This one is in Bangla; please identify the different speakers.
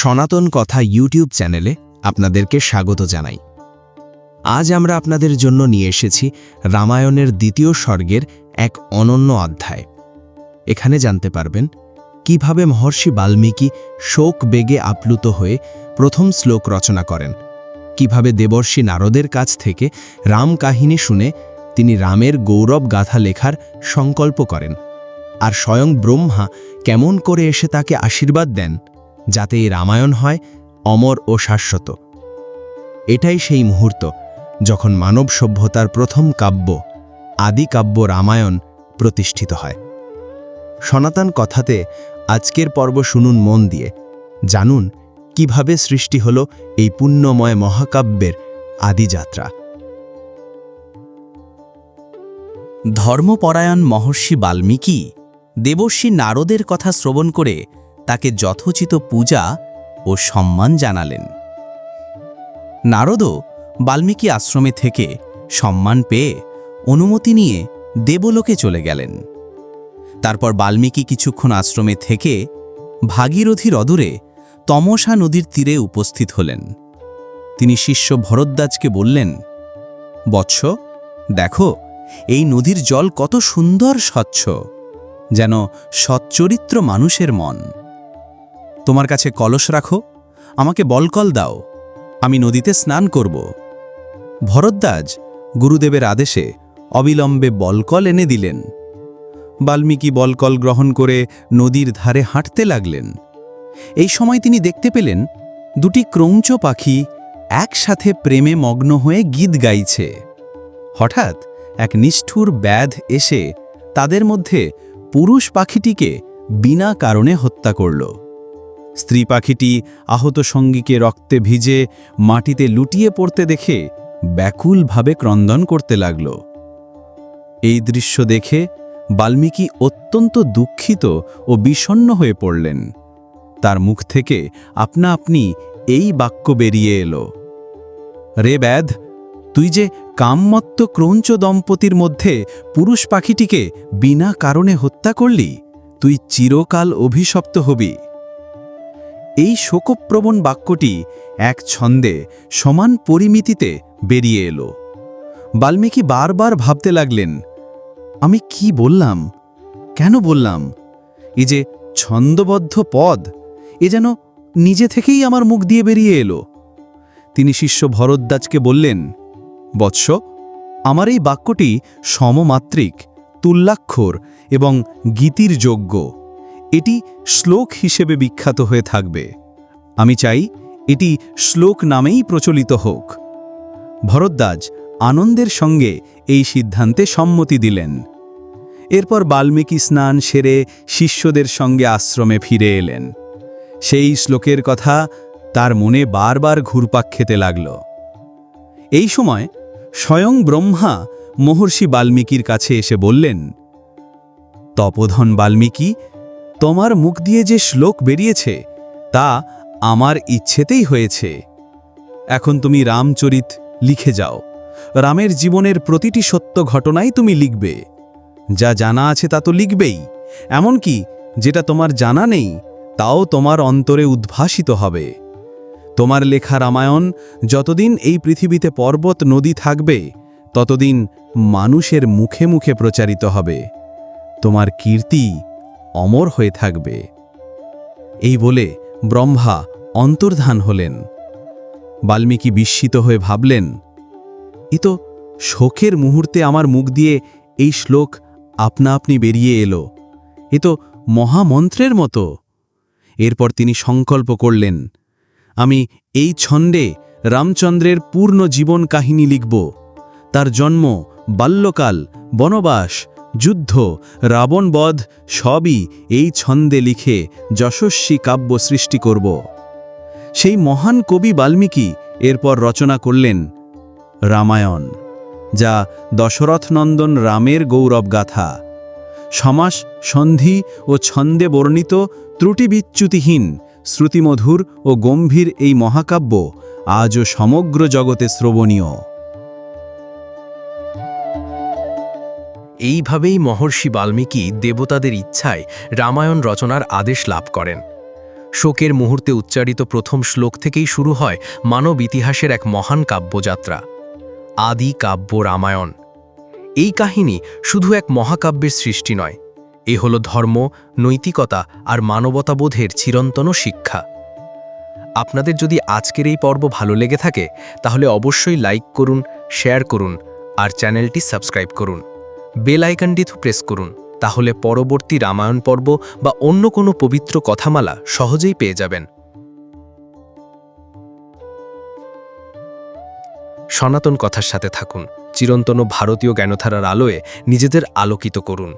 Speaker 1: সনাতন কথা ইউটিউব চ্যানেলে আপনাদেরকে স্বাগত জানাই। আজ আমরা আপনাদের জন্য নিয়ে এসেছি রামায়ণের দ্বিতীয় স্বর্গের এক অনন্য অধ্যায়। এখানে জানতে পারবেন কীভাবে মহর্ষি বাল্মীকি শোক বেগে আপ্লুত হয়ে প্রথম শ্লোক রচনা করেন, কীভাবে দেবর্ষি নারদের কাছ থেকে রাম কাহিনী শুনে তিনি রামের গৌরব গাথা লেখার সংকল্প করেন। আর স্বয়ং ব্রহ্মা কেমন করে এসে তাকে আশীর্বাদ দেন যাতে এই রামায়ণ হয় অমর ও শাশ্বত। এটাই সেই মুহূর্ত যখন মানব সভ্যতার প্রথম কাব্য, আদি কাব্য রামায়ণ প্রতিষ্ঠিত হয়। সনাতন কথাতে আজকের পর্ব শুনুন মন দিয়ে। জানুন কীভাবে সৃষ্টি হল এই পুণ্যময় মহাকাব্যের আদিযাত্রা।
Speaker 2: ধর্মপরায়ণ মহর্ষি বাল্মীকি দেবর্ষি নারদের কথা শ্রবণ করে তাকে যথোচিত পূজা ও সম্মান জানালেন। নারদও বাল্মীকি আশ্রমে থেকে সম্মান পেয়ে অনুমতি নিয়ে দেবলোকে চলে গেলেন। তারপর বাল্মীকি কিছুক্ষণ আশ্রমে থেকে ভাগীরথীর অদূরে তমসা নদীর তীরে উপস্থিত হলেন। তিনি শিষ্য ভরদ্বাজকে বললেন, বৎস, দেখো, এই নদীর জল কত সুন্দর স্বচ্ছ, যেন সচ্চরিত্র মানুষের মন। তোমার কাছে কলস রাখো, আমাকে বলকল দাও, আমি নদীতে স্নান করব। ভরদ্বাজ গুরুদেবের আদেশে অবিলম্বে বলকল এনে দিলেন। বাল্মীকি বলকল গ্রহণ করে নদীর ধারে হাঁটতে লাগলেন। এই সময় তিনি দেখতে পেলেন, দুটি ক্রৌঞ্চ পাখি একসাথে প্রেমে মগ্ন হয়ে গীত গাইছে। হঠাৎ এক নিষ্ঠুর ব্যাধ এসে তাদের মধ্যে পুরুষ পাখিটিকে বিনা কারণে হত্যা করল। স্ত্রী পাখিটি আহত সঙ্গীকে রক্তে ভিজে মাটিতে লুটিয়ে পড়তে দেখে ব্যাকুলভাবে ক্রন্দন করতে লাগল। এই দৃশ্য দেখে বাল্মীকি অত্যন্ত দুঃখিত ও বিষণ্ণ হয়ে পড়লেন। তার মুখ থেকে আপনা আপনি এই বাক্য বেরিয়ে এলো। রে ব্যাধ, তুই যে কামমত্ত ক্রৌঞ্চ দম্পতির মধ্যে পুরুষ পাখিটিকে বিনা কারণে হত্যা করলি, তুই চিরকাল অভিশপ্ত হবি। এই শোকপ্রবণ বাক্যটি এক ছন্দে সমান পরিমিতিতে বেরিয়ে এলো। বাল্মীকি বারবার ভাবতে লাগলেন, আমি কি বললাম? কেন বললাম? এই যে ছন্দবদ্ধ পদ, এ যেন নিজে থেকেই আমার মুখ দিয়ে বেরিয়ে এলো। তিনি শিষ্য ভরদ্বাজকে বললেন, বৎস, আমার এই বাক্যটি সমমাত্রিক, তুল্যাক্ষর এবং গীতির যোগ্য। এটি শ্লোক হিসেবে বিখ্যাত হয়ে থাকবে। আমি চাই এটি শ্লোক নামেই প্রচলিত হোক। ভরদ্বাজ আনন্দের সঙ্গে এই সিদ্ধান্তে সম্মতি দিলেন। এরপর বাল্মীকি স্নান সেরে শিষ্যদের সঙ্গে আশ্রমে ফিরে এলেন। সেই শ্লোকের কথা তার মনে বারবার ঘুরপাক খেতে লাগল। এই সময় স্বয়ং ব্রহ্মা মহর্ষি বাল্মীকির কাছে এসে বললেন, তপোধন বাল্মীকি তোমার মুখ দিয়ে যে শ্লোক বেরিয়েছে, তা আমার ইচ্ছেতেই হয়েছে। এখন তুমি রামচরিত লিখে যাও। রামের জীবনের প্রতিটি সত্য ঘটনাই তুমি লিখবে। যা জানা আছে তা তো লিখবেই। এমনকি যেটা তোমার জানা নেই, তাও তোমার অন্তরে উদ্ভাসিত হবে। তোমার লেখা রামায়ণ যতদিন এই পৃথিবীতে পর্বত, নদী থাকবে, ততদিন মানুষের মুখে মুখে প্রচারিত হবে। তোমার কীর্তি অমর হয়ে থাকবে। এই বলে ব্রহ্মা অন্তর্ধান হলেন। বাল্মীকি বিস্মিত হয়ে ভাবলেন, এ তো শোকের মুহূর্তে আমার মুখ দিয়ে এই শ্লোক আপনা আপনি বেরিয়ে এলো। এ তো মহামন্ত্রের মতো। এরপর তিনি সংকল্প করলেন, আমি এই ছন্দে রামচন্দ্রের পূর্ণ জীবন কাহিনী লিখব। তার জন্ম বাল্যকাল, বনবাস যুদ্ধ রাবণবধ সবই এই ছন্দে লিখে যশস্বী কাব্য সৃষ্টি করব। সেই মহান কবি বাল্মীকি এরপর রচনা করলেন রামায়ণ, যা দশরথনন্দন রামের গৌরব গাথা সমাস, সন্ধি ও ছন্দে বর্ণিত ত্রুটিবিচ্যুতিহীন, শ্রুতিমধুর ও গম্ভীর এই মহাকাব্য আজও সমগ্র জগতে শ্রবণীয়।
Speaker 3: এইভাবেই মহর্ষি বাল্মীকি দেবতাদের ইচ্ছায় রামায়ণ রচনার আদেশ লাভ করেন। শোকের মুহূর্তে উচ্চারিত প্রথম শ্লোক থেকেই শুরু হয় মানব ইতিহাসের এক মহান কাব্যযাত্রা। আদি কাব্য রামায়ণ। এই কাহিনী শুধু এক মহাকাব্যের সৃষ্টি নয়, এ হল ধর্ম, নৈতিকতা আর মানবতাবোধের চিরন্তন শিক্ষা। আপনাদের যদি আজকের এই পর্ব ভালো লেগে থাকে, তাহলে অবশ্যই লাইক করুন, শেয়ার করুন আর চ্যানেলটি সাবস্ক্রাইব করুন। বেল আইকনটি প্রেস করুন, তাহলে পরবর্তী রামায়ণ পর্ব বা অন্য কোনো পবিত্র কথামালা সহজেই পেয়ে যাবেন। সনাতন কথার সাথে থাকুন, চিরন্তন ভারতীয় জ্ঞানধারার আলোয় নিজেদের আলোকিত করুন।